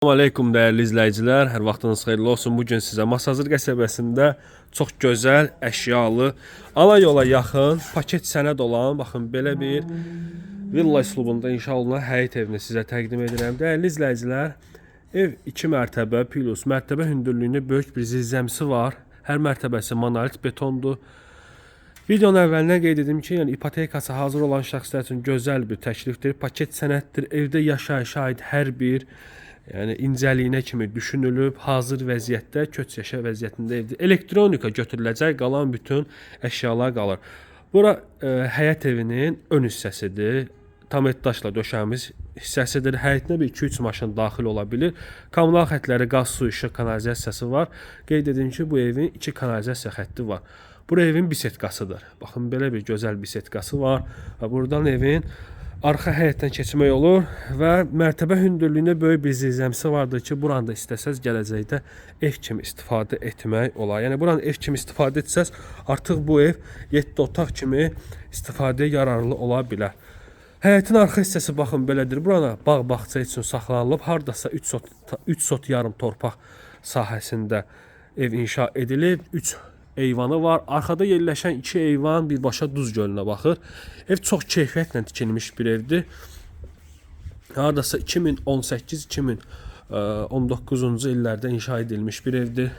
Salam aleykum dəyərli izləyicilər. Hər vaxtınız xeyirli olsun. Bu gün sizə Masazır qəsəbəsində çox gözəl, əşyalı, ana yola yaxın, paket sənəd olan, baxın belə bir villa üslubunda inşa olunan həyət evini sizə təqdim edirəm. Dəyərli izləyicilər, ev 2 mərtəbə plus mərtəbə hündürlüyündə böyük bir zirzəmisi var. Hər mərtəbəsi monolit betondur. Videonun əvvəlinə qeyd edim ki, yəni ipotekası hazır olan şəxslər üçün gözəl bir təklifdir. Paket sənəddir. Evdə yaşayışa aid hər bir yəni incəliyinə kimi düşünülüb, hazır vəziyyətdə, köç yaşa vəziyyətində evdir. Elektronika götürüləcək, qalan bütün əşyalar qalır. Bura e, həyət evinin ön hissəsidir. Tam daşla döşənmiş hissəsidir. Həyətinə bir 2-3 maşın daxil ola bilir. Kommunal xətləri, qaz, su, işıq, kanalizasiyası var. Qeyd edim ki, bu evin 2 kanalizasiya xətti var. Bura evin bisetkasıdır. Baxın belə bir gözəl bisetkası var və buradan evin arxa həyətdən keçmək olur və mərtəbə hündürlüyündə böyük bir zirzəmisi vardır ki, buranda istəsəz gələcəkdə ev kimi istifadə etmək olar. Yəni buranı ev kimi istifadə etsəz, artıq bu ev 7 otaq kimi istifadəyə yararlı ola bilər. Həyətin arxa hissəsi baxın belədir. Burana bağ-bağça üçün saxlanılıb, hardasa 3 sot 3 sot yarım torpaq sahəsində ev inşa edilib. 3 eyvanı var. Arxada yerləşən 2 eyvan birbaşa Duz gölünə baxır. Ev çox keyfiyyətlə tikilmiş bir evdir. Hardasa 2018-2019-cu illərdə inşa edilmiş bir evdir.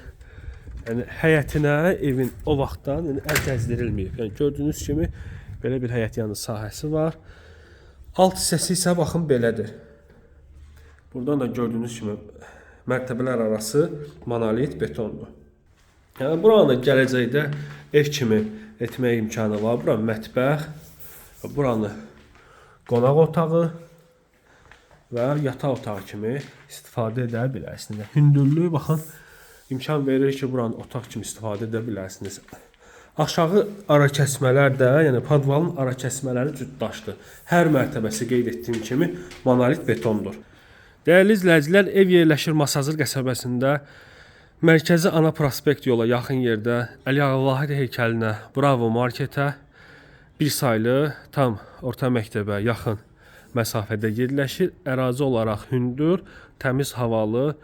Yəni həyətinə evin o vaxtdan yəni əl gəzdirilməyib. Yəni gördüyünüz kimi belə bir həyət yanı sahəsi var. Alt hissəsi isə baxın belədir. Buradan da gördüyünüz kimi mərtəbələr arası monolit betondur. Yəni buranı gələcəkdə ev kimi etmək imkanı var. Bura mətbəx, buranı qonaq otağı və yataq otağı kimi istifadə edə bilərsiniz. Hündürlüyü baxın imkan verir ki, buranı otaq kimi istifadə edə bilərsiniz. Aşağı ara kəsmələr də, yəni podvalın ara kəsmələri cütdaşdır. Hər mərtəbəsi qeyd etdiyim kimi monolit betondur. Dəyərli izləyicilər, ev yerləşir Masazır qəsəbəsində. Mərkəzi ana prospekt yola yaxın yerdə Əli Ağa Vahid heykəlinə, Bravo marketə bir saylı tam orta məktəbə yaxın məsafədə yerləşir. Ərazi olaraq hündür, təmiz havalı,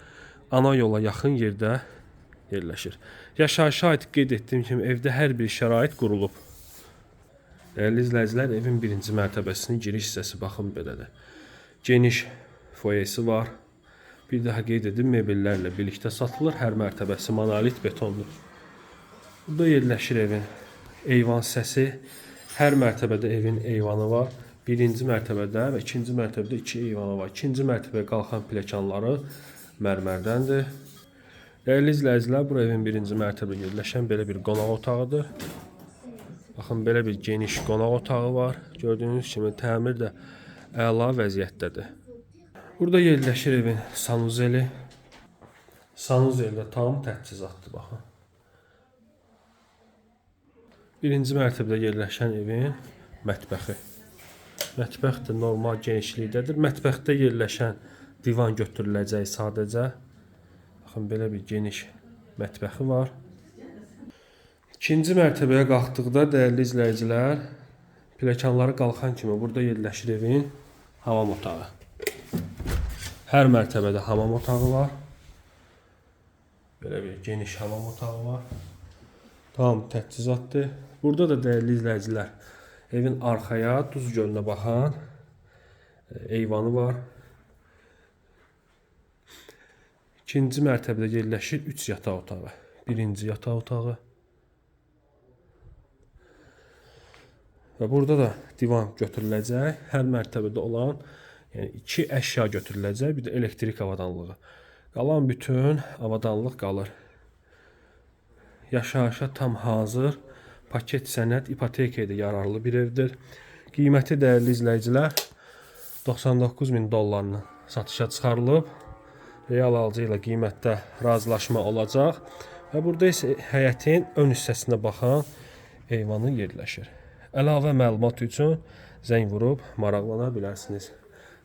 ana yola yaxın yerdə yerləşir. Yaşayışa aid qeyd etdiyim kimi evdə hər bir şərait qurulub. Dəyərli izləyicilər, evin birinci mərtəbəsinin giriş hissəsi baxın belədir. Geniş foyesi var. Bir daha qeyd edim, mebellərlə birlikdə satılır. Hər mərtəbəsi monolit betondur. Burada yerləşir evin eyvan hissəsi. Hər mərtəbədə evin eyvanı var. Birinci mərtəbədə və ikinci mərtəbədə iki eyvanı var. İkinci mərtəbəyə qalxan pilləkənləri mərmərdəndir. Dəyərli izləyicilər, bura evin birinci mərtəbədə yerləşən belə bir qonaq otağıdır. Baxın, belə bir geniş qonaq otağı var. Gördüyünüz kimi təmir də əla vəziyyətdədir. Burada yerləşir evin sanuzeli. Sanuzeldə tam təchizatdır, baxın. Birinci mərtəbədə yerləşən evin mətbəxi. Mətbəx də normal genişlikdədir. Mətbəxdə yerləşən divan götürüləcək sadəcə. Baxın belə bir geniş mətbəxi var. İkinci mərtəbəyə qalxdıqda dəyərli izləyicilər, pilləkənləri qalxan kimi burada yerləşir evin hamam otağı. Hər mərtəbədə hamam otağı var. Belə bir geniş hamam otağı var. Tam təchizatdır. Burada da dəyərli izləyicilər, evin arxaya Duz gölünə baxan e, eyvanı var. İkinci mərtəbədə yerləşir 3 yataq otağı. Birinci yataq otağı. Və burada da divan götürüləcək. Hər mərtəbədə olan yəni iki əşya götürüləcək, bir də elektrik avadanlığı. Qalan bütün avadanlıq qalır. Yaşayışa tam hazır paket sənəd ipotekaya da yararlı bir evdir. Qiyməti dəyərli izləyicilər 99 min dollarla satışa çıxarılıb. Real alıcı ilə qiymətdə razılaşma olacaq və burada isə həyətin ön hissəsinə baxan eyvanı yerləşir. Əlavə məlumat üçün zəng vurub maraqlana bilərsiniz.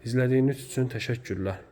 İzlədiyiniz üçün təşəkkürlər.